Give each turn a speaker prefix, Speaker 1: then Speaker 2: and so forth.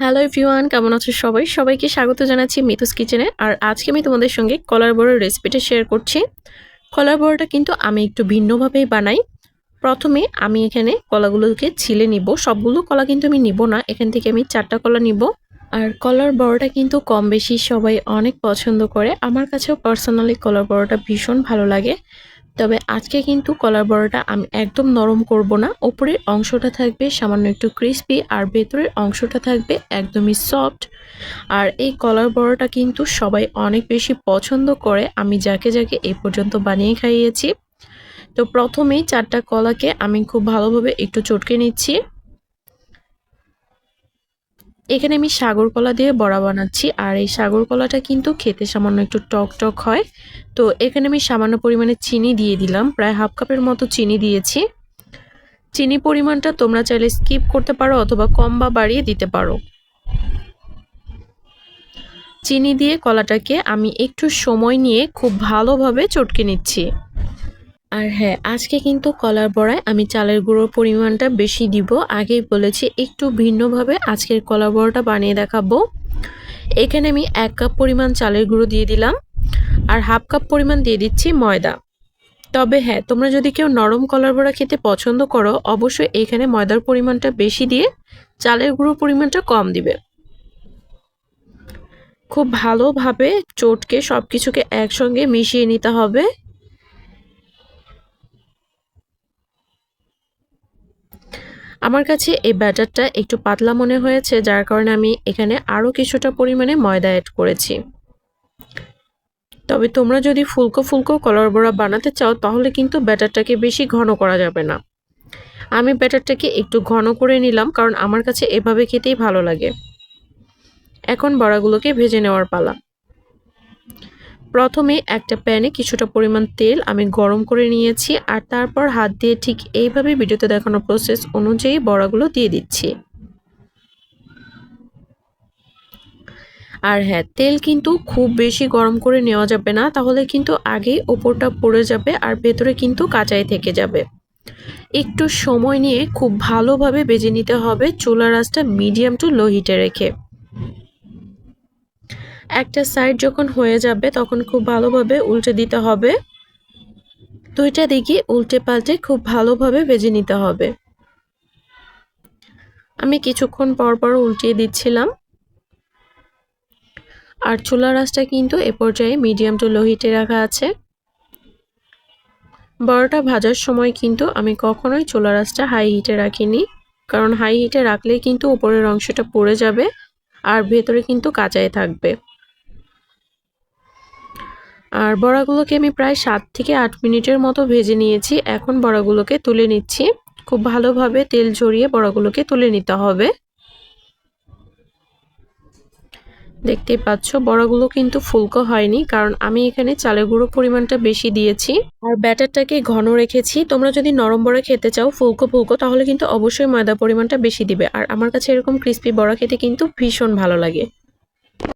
Speaker 1: Hello everyone, কেমন আছো সবাই? সবাইকে স্বাগত জানাচ্ছি মিতুস কিচেনে। আর আজকে আমি তোমাদের সঙ্গে কলার বড়ার রেসিপিটা শেয়ার করছি। কলার বড়াটা কিন্তু আমি একটু ভিন্নভাবেই বানাই। প্রথমে আমি এখানে কলাগুলোকে ছিলে নিব। সবগুলো কলা কিন্তু আমি নিব না। এখান থেকে আমি চারটা কলা নিব। আর কলার বড়াটা কিন্তু কম বেশি সবাই অনেক পছন্দ করে। আমার কাছেও পার্সোনালি কলার বড়াটা ভীষণ ভালো লাগে। তবে আজকে কিন্তু কলার বড়াটা আমি একদম নরম করব না। ওপরের অংশটা থাকবে সামান্য একটু ক্রিস্পি আর ভেতরের অংশটা থাকবে একদমই সফট আর এই কলার বড়াটা কিন্তু সবাই অনেক বেশি পছন্দ করে। আমি যাকে যাকে এ পর্যন্ত বানিয়ে খাইয়েছি। তো প্রথমেই চারটা কলাকে আমি খুব ভালোভাবে একটু চটকে নিচ্ছি। এখানে আমি সাগর কলা দিয়ে বড়া বানাচ্ছি, আর এই সাগর কলাটা কিন্তু খেতে সামান্য একটু টক টক হয়। তো এখানে আমি সামান্য পরিমাণে চিনি দিয়ে দিলাম, প্রায় হাফ কাপের মতো চিনি দিয়েছি। চিনি পরিমাণটা তোমরা চাইলে স্কিপ করতে পারো অথবা কম বা বাড়িয়ে দিতে পারো। চিনি দিয়ে কলাটাকে আমি একটু সময় নিয়ে খুব ভালোভাবে চটকে নিচ্ছি। আর হ্যাঁ আজকে কিন্তু কলার বড়ায় আমি চালের গুঁড়োর পরিমাণটা বেশি দিব। আগেই বলেছি, একটু ভিন্নভাবে আজকের কলার বড়াটা বানিয়ে দেখাবো। এখানে আমি এক কাপ পরিমাণ চালের গুঁড়ো দিয়ে দিলাম আর হাফ কাপ পরিমাণ দিয়ে দিচ্ছি ময়দা। তবে হ্যাঁ তোমরা যদি কেউ নরম কলার বড়া খেতে পছন্দ করো, অবশ্যই এখানে ময়দার পরিমাণটা বেশি দিয়ে চালের গুঁড়োর পরিমাণটা কম দিবে। খুব ভালোভাবে চটকে সব কিছুকে একসঙ্গে মিশিয়ে নিতে হবে। আমার কাছে এই ব্যাটারটা একটু পাতলা মনে হয়েছে, যার কারণে আমি এখানে আরও কিছুটা পরিমাণে ময়দা অ্যাড করেছি। তবে তোমরা যদি ফুলকো ফুলকো কলার বড়া বানাতে চাও, তাহলে কিন্তু ব্যাটারটাকে বেশি ঘন করা যাবে না। আমি ব্যাটারটাকে একটু ঘন করে নিলাম, কারণ আমার কাছে এভাবে খেতেই ভালো লাগে। এখন বড়াগুলোকে ভেজে নেওয়ার পালা। প্রথমে একটা প্যানে কিছুটা পরিমাণ তেল আমি গরম করে নিয়েছি আর তারপর হাত দিয়ে ঠিক এইভাবে ভিডিওতে দেখানো প্রসেস অনুযায়ী বড়াগুলো দিয়ে দিচ্ছি। আর হ্যাঁ তেল কিন্তু খুব বেশি গরম করে নেওয়া যাবে না, তাহলে কিন্তু আগেই ওপরটা পড়ে যাবে আর ভেতরে কিন্তু কাঁচাই থেকে যাবে। একটু সময় নিয়ে খুব ভালোভাবে বেজে নিতে হবে চুলা রাসটা মিডিয়াম টু লো হিটে রেখে। একটা সাইড যখন হয়ে যাবে, তখন খুব ভালোভাবে উল্টে দিতে হবে। দুইটা দিকে উল্টে পাল্টে খুব ভালোভাবে ভেজে নিতে হবে। আমি কিছুক্ষণ পর পর উল্টিয়ে দিচ্ছিলাম। আর চুলা রাসটা কিন্তু এ পর্যায়ে মিডিয়াম টু লো হিটে রাখা আছে। বড়টা ভাজার সময় কিন্তু আমি কখনোই চুলা রাসটা হাই হিটে রাখিনি। কারণ হাই হিটে রাখলেই কিন্তু উপরের অংশটা পড়ে যাবে আর ভেতরে কিন্তু কাঁচাই থাকবে। আর বড়াগুলোকে আমি প্রায় সাত থেকে আট মিনিটের মতো ভেজে নিয়েছি। এখন বড়াগুলোকে তুলে নিচ্ছি। খুব ভালোভাবে তেল ঝরিয়ে বড়াগুলোকে তুলে নিতে হবে। দেখতেই পাচ্ছ, বড়াগুলো কিন্তু ফুলকো হয়নি, কারণ আমি এখানে চালের গুঁড়ো পরিমাণটা বেশি দিয়েছি। আর ব্যাটারটাকে ঘন রেখেছি। তোমরা যদি নরম বড়া খেতে চাও, ফুলকো ফুলকো, তাহলে কিন্তু অবশ্যই ময়দা পরিমাণটা বেশি দিবে। আর আমার কাছে এরকম ক্রিস্পি বড়া খেতে কিন্তু ভীষণ ভালো লাগে।